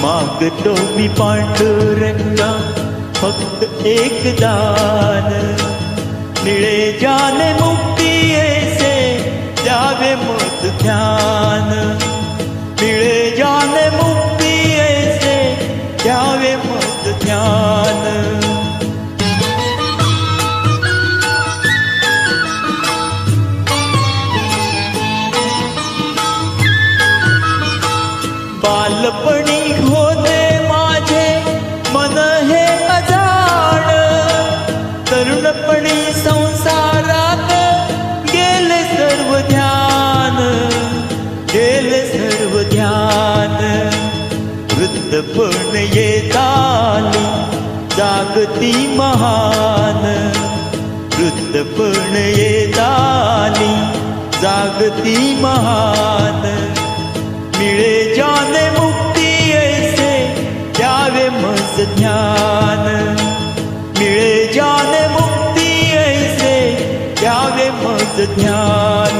मागतो मी पांडुरंगा फक्त एक दान. निळे जाने मुक्ती ऐसे द्यावे मत ध्यान. निळे जाने मुक्ती ऐसे द्यावे मत ध्यान. बालपणी हे अजाण. तरुणपणी संसारात गेले सर्व ध्यान गेले सर्व ध्यान वृद्धपण येताली जागती महान. वृद्धपण येताली जागती महान. मिळे जाने मुक्ती ऐसे द्यावे मज ज्ञान. द्यावे मज ध्यान.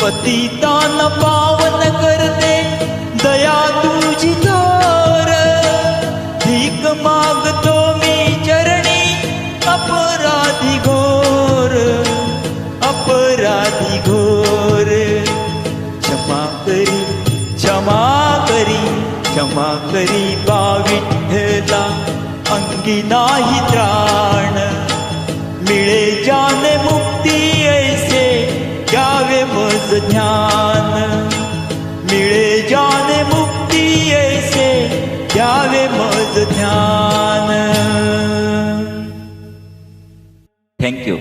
पतितान पावन करते दया तुझी थोर भीक मागतो मी चरणी अपराधी घोर. अपराधी घोर. क्षमा करी बा विठ्ठला अंगी नाही त्राण. मिळे जाने मुक्ती ऐसे घ्यावे मज ज्ञान. मिळे जाने मुक्ती ऐसे घ्यावे मज ध्यान थँक्यू